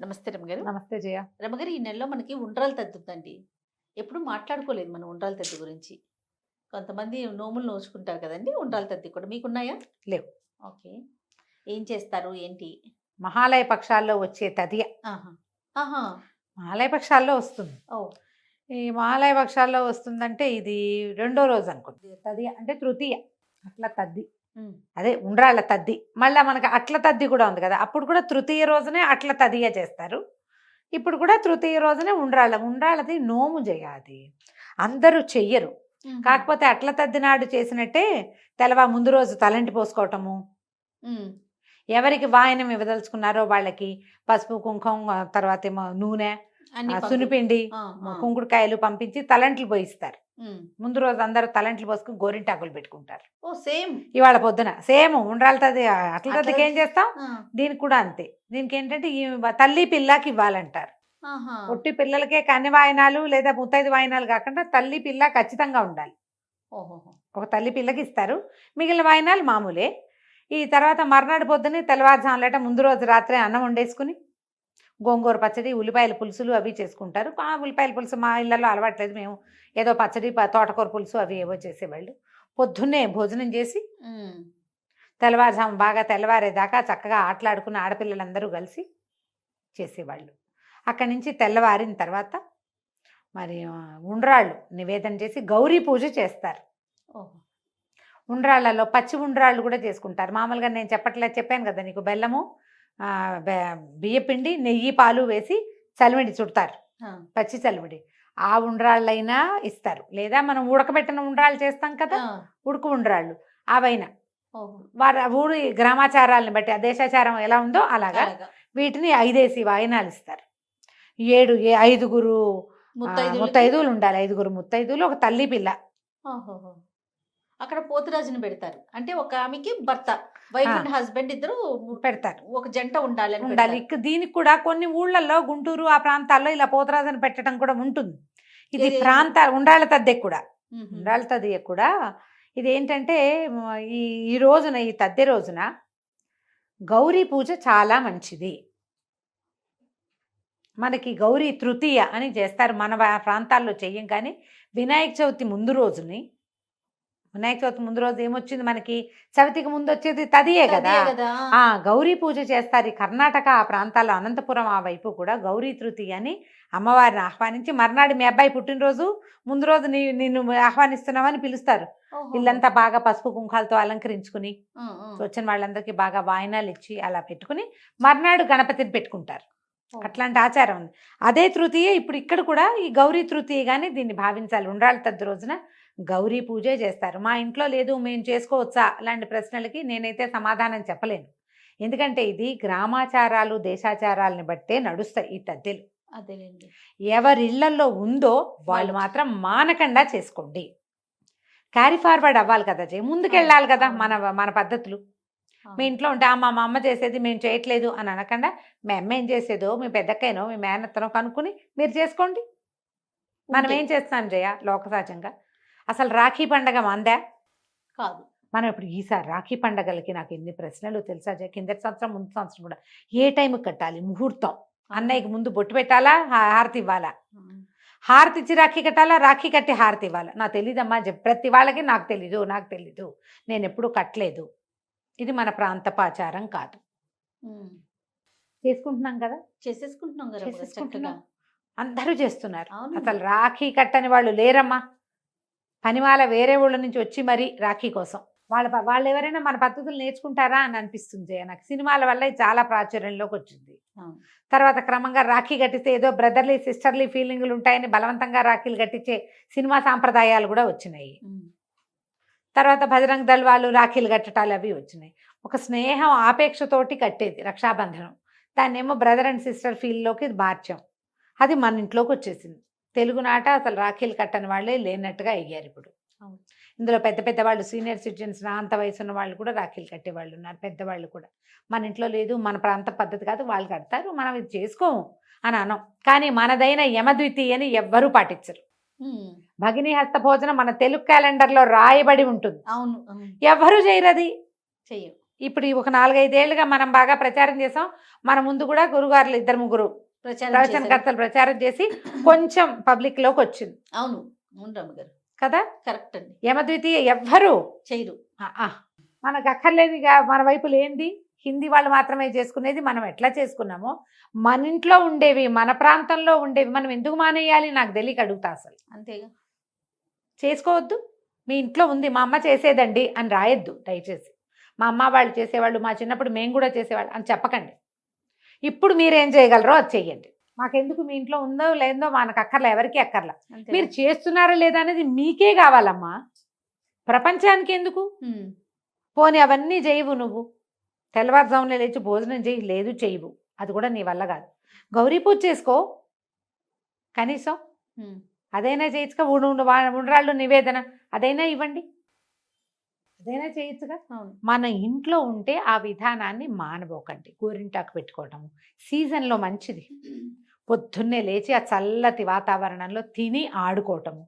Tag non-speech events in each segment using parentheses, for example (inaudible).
నమస్తే రమగారు నమస్తే జయ. రమగారు ఈ నెలలో మనకి ఉండ్రాలు తద్దుందండి ఎప్పుడు మాట్లాడుకోలేదు మనం ఉండ్రాల తద్ది గురించి. కొంతమంది నోములు నోచుకుంటారు కదండి ఉండ్రాల తద్ది కూడా. మీకున్నాయా? లేవు. ఓకే. ఏం చేస్తారు? ఏంటి? మహాలయ పక్షాల్లో వచ్చే తదియ. ఆహా. ఆహా. మహాలయ పక్షాల్లో వస్తుంది. ఓ. ఈ మహాలయ పక్షాల్లో వస్తుందంటే ఇది రెండో రోజు అనుకోండి తదియ అంటే తృతీయ. అట్ల తద్ది. అదే ఉండ్రాళ్ళ తద్ది. మళ్ళీ మనకి అట్ల తద్ది కూడా ఉంది కదా అప్పుడు కూడా తృతీయ రోజునే అట్ల తదియ చేస్తారు. ఇప్పుడు కూడా తృతీయ రోజునే ఉండ్రాళ్ళ ఉండ్రాళ్ళది నోము చేయాలి అందరూ చెయ్యరు. కాకపోతే అట్ల తద్ది నాడు చేసినట్టే తెలవా ముందు రోజు తలంటి పోసుకోవటము. ఎవరికి వాయనం ఇవ్వదలుచుకున్నారో వాళ్ళకి పసుపు కుంకుమ తర్వాత ఏమో నూనె సునిపిండి కుంకుడుకాయలు పంపించి తలంట్లు పోయిస్తారు. ముందు రోజు అందరూ తలంట్లు పోసుకుని గోరింటాకులు పెట్టుకుంటారు. ఓ సేమ్. ఇవాళ పొద్దున సేమ్ ఉండ్రాలతది అట్ల ఏం చేస్తాం? దీనికి కూడా అంతే. దీనికి ఏంటంటే తల్లి పిల్లకి ఇవ్వాలంటారు. పుట్టి పిల్లలకే కన్ని వాయనాలు లేదా ముత్తైదు వాయనాలు కాకుండా తల్లి పిల్ల ఖచ్చితంగా ఉండాలి. ఒక తల్లి పిల్లకి ఇస్తారు. మిగిలిన వాయినాలు మామూలే. ఈ తర్వాత మర్నాడు పొద్దున్నే తెల్లవారుజాములేట ముందు రోజు రాత్రే అన్నం వండేసుకుని గోంగూర పచ్చడి ఉల్లిపాయల పులుసులు అవి చేసుకుంటారు. ఆ ఉల్లిపాయల పులుసు మా ఇళ్ళల్లో అలవాట్లేదు. మేము ఏదో పచ్చడి తోటకూర పులుసు అవి ఏవో చేసేవాళ్ళు. పొద్దున్నే భోజనం చేసి తెల్లవారుజాము బాగా తెల్లవారేదాకా చక్కగా ఆటలాడుకున్న ఆడపిల్లలందరూ కలిసి చేసేవాళ్ళు. అక్కడి నుంచి తెల్లవారిన తర్వాత మరి ఉండ్రాళ్ళు నివేదన చేసి గౌరీ పూజ చేస్తారు. ఉండ్రాళ్ళలో పచ్చి ఉండ్రాళ్ళు కూడా చేసుకుంటారు. మామూలుగా నేను చెప్పట్లేదు చెప్పాను కదా నీకు బెల్లము బియ్యపిండి నెయ్యి పాలు వేసి చలిమిడి చుడతారు. పచ్చి చలిమిడి ఆ ఉండ్రాళ్ళైనా ఇస్తారు. లేదా మనం ఉడకబెట్టిన ఉండ్రాళ్ళు చేస్తాం కదా ఉడుకు ఉండ్రాళ్ళు. అవైనా. వారి ఊరి గ్రామాచారాలను బట్టి ఆ దేశాచారం ఎలా ఉందో అలాగా. వీటిని ఐదేసి వాయినాలు ఇస్తారు. ఏడు ఐదుగురు ముత్తైదువులు ఉండాలి. ఐదుగురు ముత్తైదువులు ఒక తల్లి పిల్ల. అక్కడ పోతురాజుని పెడతారు. అంటే ఒక ఆమెకి భర్త వైఫ్. అండ్ హస్బెండ్ ఇద్దరు పెడతారు. ఒక జంట ఉండాలి ఉండాలి. దీనికి కూడా కొన్ని ఊళ్ళల్లో గుంటూరు ఆ ప్రాంతాల్లో ఇలా పోతరాజుని పెట్టడం కూడా ఉంటుంది. ఇది ప్రాంత ఉండాళ్ళ తద్దె కూడా. ఉండాళ్ళ తద్దె కూడా. ఇది ఏంటంటే ఈ ఈ రోజున ఈ తద్దె రోజున గౌరీ పూజ చాలా మంచిది. మనకి గౌరీ తృతీయ అని చేస్తారు. మన ప్రాంతాల్లో చెయ్యం కానీ వినాయక చవితి ముందు రోజుని వినాయక చవితి ముందు రోజు ఏమొచ్చింది మనకి? చవితికి ముందు వచ్చేది తదియే కదా? ఆ గౌరీ పూజ చేస్తారు ఈ కర్ణాటక ఆ ప్రాంతాల్లో అనంతపురం ఆ వైపు కూడా గౌరీ తృతీయ అని అమ్మవారిని ఆహ్వానించి మర్నాడు మీ అబ్బాయి పుట్టినరోజు ముందు రోజు నీ నిన్ను ఆహ్వానిస్తున్నామని పిలుస్తారు. ఇల్లంతా బాగా పసుపు కుంకాలతో అలంకరించుకుని. వచ్చిన వాళ్ళందరికీ బాగా వాయినాలు ఇచ్చి అలా పెట్టుకుని మర్నాడు గణపతిని పెట్టుకుంటారు. అట్లాంటి ఆచారం ఉంది. అదే తృతీయ ఇప్పుడు ఇక్కడ కూడా ఈ గౌరీ తృతీయగానే దీన్ని భావించాలి. ఉండ్రాళ్ళ తద్ది రోజున గౌరీ పూజే చేస్తారు. మా ఇంట్లో లేదు మేము చేసుకోవచ్చా? అలాంటి ప్రశ్నలకి నేనైతే సమాధానం చెప్పలేను. ఎందుకంటే ఇది గ్రామాచారాలు దేశాచారాలని బట్టే నడుస్తాయి ఈ తద్దెలు అదేలేండి. ఎవరి ఇళ్ళలో ఉందో వాళ్ళు మాత్రం మానకుండా చేసుకోండి. క్యారీ ఫార్వర్డ్ అవ్వాలి కదా జయ ముందుకెళ్ళాలి కదా. మన మన పద్ధతులు. మీ ఇంట్లో ఉంటే "ఆ, మా మా అమ్మ చేసేది మేము చేయట్లేదు అని అనకుండా మీ అమ్మ ఏం చేసేదో మీ పెద్దక్కైనో మీ మేనత్తనో కనుక్కుని మీరు చేసుకోండి. మనం. ఏం చేస్తాం జయ లోకసహజంగా అసలు రాఖీ పండగ మందా? కాదు. మనం ఇప్పుడు ఈసారి రాఖీ పండగలకి నాకు ఎన్ని ప్రశ్నలు తెలుసా కిందటి సంవత్సరం ముందు సంవత్సరం కూడా. ఏ టైంకి కట్టాలి? ముహూర్తం. అన్నయ్యకి ముందు బొట్టు పెట్టాలా? హారతి ఇవ్వాలా. హారతి ఇచ్చి రాఖీ కట్టాలా? రాఖీ కట్టి హారతి ఇవ్వాలా? నాకు తెలీదమ్మా చెప్ ప్రతి వాళ్ళకి నాకు తెలీదు నాకు తెలీదు. నేను ఎప్పుడూ కట్టలేదు. ఇది మన ప్రాంతపు ఆచారం కాదు. చేసుకుంటున్నాం కదా? చేసేసుకుంటున్నాం కదా చేసేసుకుంటున్నాం. అందరూ చేస్తున్నారు. అసలు రాఖీ కట్టని వాళ్ళు లేరమ్మా. పనిమాల వేరే ఊళ్ళ నుంచి వచ్చి మరీ రాఖీ కోసం. వాళ్ళ వాళ్ళు ఎవరైనా మన పద్ధతులు నేర్చుకుంటారా అని అనిపిస్తుంది నాకు. సినిమాల వల్ల చాలా ప్రాచుర్యంలోకి వచ్చింది. తర్వాత క్రమంగా రాఖీ కట్టిస్తే ఏదో బ్రదర్లీ సిస్టర్లీ ఫీలింగులు ఉంటాయని బలవంతంగా రాఖీలు కట్టించే సినిమా సాంప్రదాయాలు కూడా వచ్చినాయి. తర్వాత బజరంగ్ దళ్ వాళ్ళు రాఖీలు కట్టటాలు అవి వచ్చినాయి. ఒక స్నేహం ఆపేక్షతోటి కట్టేది రక్షాబంధనం. దాన్ని ఏమో బ్రదర్ అండ్ సిస్టర్ ఫీల్లోకి మార్చాం. అది మన ఇంట్లోకి వచ్చేసింది. తెలుగునాట అసలు రాఖీలు కట్టని వాళ్ళే లేనట్టుగా అయ్యారు ఇప్పుడు. ఇందులో పెద్ద పెద్ద వాళ్ళు సీనియర్ సిటిజన్స్ నా అంత వయసు ఉన్న వాళ్ళు కూడా రాఖీలు కట్టేవాళ్ళు ఉన్నారు పెద్దవాళ్ళు కూడా మన ఇంట్లో లేదు మన ప్రాంత పద్ధతి కాదు వాళ్ళు కడతారు మనం ఇది చేసుకోము అని అనం కానీ మనదైన యమద్వితీయని ఎవ్వరూ పాటించరు. భగిని హస్త భోజనం మన తెలుగు క్యాలెండర్లో రాయబడి ఉంటుంది అవును. ఎవరు చేయరది చెయ్యం ఇప్పుడు ఒక నాలుగైదేళ్ళుగా మనం బాగా ప్రచారం చేసాం మన ముందు కూడా గురుగారులు ఇద్దరు ముగ్గురు. ప్రవచనకర్తలు ప్రచారం చేసి కొంచెం పబ్లిక్లోకి వచ్చింది. అవును అవును రమ్మగారు కదా? కరెక్ట్ అండి. యమద్వితీయ ఎవ్వరు చేయరు. మనకు అక్కర్లేనిగా మన వైపు లేనిది హిందీ వాళ్ళు మాత్రమే చేసుకునేది మనం ఎట్లా చేసుకున్నామో మన ఇంట్లో ఉండేవి మన ప్రాంతంలో ఉండేవి మనం ఎందుకు మానేయాలి నాకు తెలియక అడుగుతా అసలు. అంతేగా. చేసుకోవద్దు. మీ ఇంట్లో ఉంది మా అమ్మ చేసేదండి అని రాయొద్దు దయచేసి. మా అమ్మ వాళ్ళు చేసేవాళ్ళు మా చిన్నప్పుడు మేము కూడా చేసేవాళ్ళు అని చెప్పకండి. ఇప్పుడు మీరేం చేయగలరో అది చెయ్యండి. మాకెందుకు మీ ఇంట్లో ఉందో లేదో మనకు అక్కర్లే ఎవరికి అక్కర్లా. మీరు చేస్తున్నారా లేదా అనేది మీకే కావాలమ్మా. ప్రపంచానికి ఎందుకు. పోనీ అవన్నీ చేయవు నువ్వు. తెల్లవారుజామున లేచి భోజనం చేయి లేదు చేయవు. అది కూడా నీ వల్ల కాదు. గౌరీ పూజ చేసుకో. కనీసం. అదైనా వా- ఉండ్రాళ్ళు నివేదన. అదైనా ఇవ్వండి. అదైనా చేయొచ్చుగా అవును. మన ఇంట్లో ఉంటే ఆ విధానాన్ని మానబోకండి. గోరింటాకు పెట్టుకోవటం సీజన్లో మంచిది. పొద్దున్నే లేచి ఆ చల్లటి వాతావరణంలో తిని ఆడుకోవటము.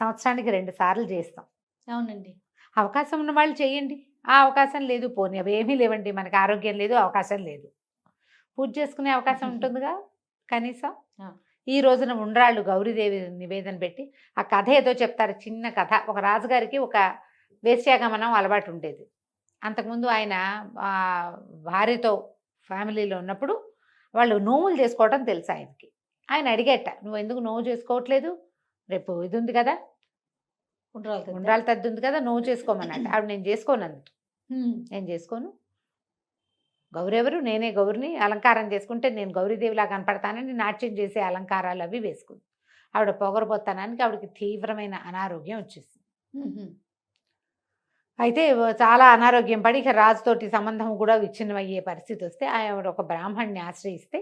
సంవత్సరానికి రెండు సార్లు చేస్తాం. అవునండి. అవకాశం ఉన్న వాళ్ళు చేయండి. ఆ అవకాశం లేదు పోనీ అవి ఏమీ లేవండి. మనకి ఆరోగ్యం లేదు అవకాశం లేదు. పూజ చేసుకునే అవకాశం (laughs) ఉంటుందిగా కనీసం. ఈ రోజున ఉండ్రాళ్ళు గౌరీదేవి నివేదన పెట్టి ఆ కథ ఏదో చెప్తారు చిన్న కథ. ఒక రాజుగారికి ఒక వేశ్యాగమనం అలవాటు ఉండేది అంతకుముందు ఆయన భార్యతో ఫ్యామిలీలో ఉన్నప్పుడు వాళ్ళు నోములు చేసుకోవటం తెలుసు ఆయనకి. ఆయన అడిగేట నువ్వు ఎందుకు నోవు చేసుకోవట్లేదు? రేపు ఇది ఉంది కదా. ఉండ్రాలు తద్ది. ఉంది కదా నువ్వు చేసుకోమన్నట్టు (clears throat) ఆవిడ నేను చేసుకోను ఉమ్. నేను చేసుకోను. గౌరెవరు? నేనే గౌరిని. అలంకారం చేసుకుంటే నేను గౌరీదేవిలా కనపడతానని నాట్యం చేసే అలంకారాలు అవి వేసుకుంది. ఆవిడ పొగరబోతానానికి ఆవిడకి తీవ్రమైన అనారోగ్యం వచ్చేసింది. అయితే చాలా అనారోగ్యం పడి ఇక రాజుతోటి సంబంధం కూడా విచ్ఛిన్నమయ్యే పరిస్థితి వస్తే ఆవిడ ఒక బ్రాహ్మణ్ణి ఆశ్రయిస్తే.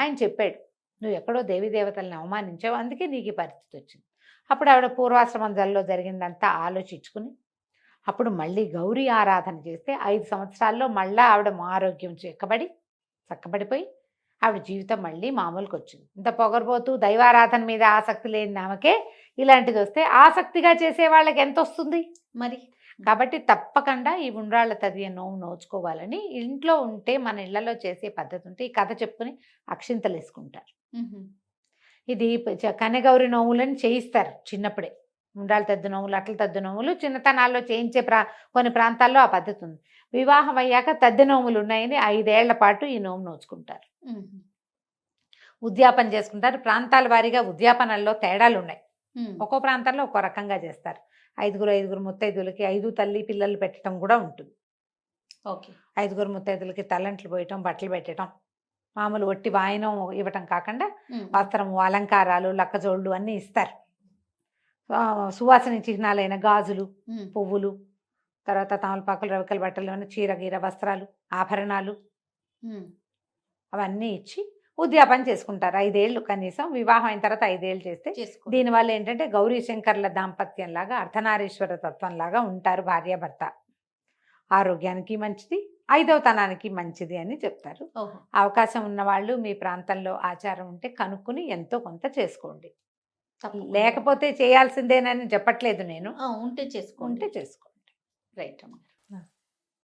ఆయన చెప్పాడు నువ్వు ఎక్కడో దేవీ దేవతల్ని అవమానించావు అందుకే నీకు ఈ పరిస్థితి వచ్చింది. అప్పుడు ఆవిడ పూర్వాశ్రమం జల్లో జరిగిందంతా ఆలోచించుకుని అప్పుడు మళ్ళీ గౌరీ ఆరాధన చేస్తే ఐదు సంవత్సరాల్లో మళ్ళీ ఆవిడ ఆరోగ్యం చెక్కబడి చక్కబడిపోయి ఆవిడ జీవితం మళ్ళీ మామూలుకి వచ్చింది ఇంత పొగరబోతూ దైవారాధన మీద ఆసక్తి లేని ఆమెకే ఇలాంటిది వస్తే ఆసక్తిగా చేసే వాళ్ళకి ఎంత వస్తుంది మరి? కాబట్టి తప్పకుండా ఈ ఉండ్రాళ్ళ తదియ నోము నోచుకోవాలని ఇంట్లో ఉంటే మన ఇళ్ళలో చేసే పద్ధతి ఉంటే ఈ కథ చెప్పుకుని అక్షింతలు వేసుకుంటారు. ఇది కనెగౌరి నోములని చేయిస్తారు చిన్నప్పుడే ఉండాలి తద్దు నోములు అట్ల తద్దు నోములు చిన్నతనాల్లో చేయించే ప్రా కొన్ని ప్రాంతాల్లో ఆ పద్ధతి ఉంది వివాహం అయ్యాక తద్ది నోములు ఉన్నాయని ఐదేళ్ళ పాటు ఈ నోము నోచుకుంటారు. ఉద్యాపన చేసుకుంటారు ప్రాంతాల వారీగా ఉద్యాపనల్లో తేడాలు ఉన్నాయి. ఒక్కో ప్రాంతంలో ఒక్కో రకంగా చేస్తారు ఐదుగురు ఐదుగురు ముత్తైదులకి ఐదు తల్లి పిల్లలు పెట్టడం కూడా ఉంటుంది ఓకే ఐదుగురు ముత్తైదులకి తలంట్లు పోయటం బట్టలు పెట్టడం మామూలు ఒట్టి వాయనం ఇవ్వటం కాకుండా ఉమ్. వస్త్రము అలంకారాలు లక్కజోళ్ళు అన్నీ ఇస్తారు సువాసన చిహ్నాలైన గాజులు. పువ్వులు తర్వాత తమలపాకులు రవికల బట్టలు చీర గీర వస్త్రాలు ఆభరణాలు. అవన్నీ ఇచ్చి ఉద్యాపన చేసుకుంటారు. ఐదేళ్ళు కనీసం వివాహం అయిన తర్వాత ఐదేళ్ళు చేస్తే దీనివల్ల ఏంటంటే గౌరీ శంకర్ల దాంపత్యం లాగా అర్ధనారీశ్వర తత్వం లాగా ఉంటారు భార్యాభర్త ఆరోగ్యానికి మంచిది ఐదవతనానికి మంచిది అని చెప్తారు. అవకాశం ఉన్నవాళ్ళు మీ ప్రాంతంలో ఆచారం ఉంటే కనుక్కుని ఎంతో కొంత చేసుకోండి. లేకపోతే చేయాల్సిందేనని చెప్పట్లేదు నేను. ఉంటే చేసుకోండి. ఉంటే చేసుకోండి. రైట్ అమ్మ.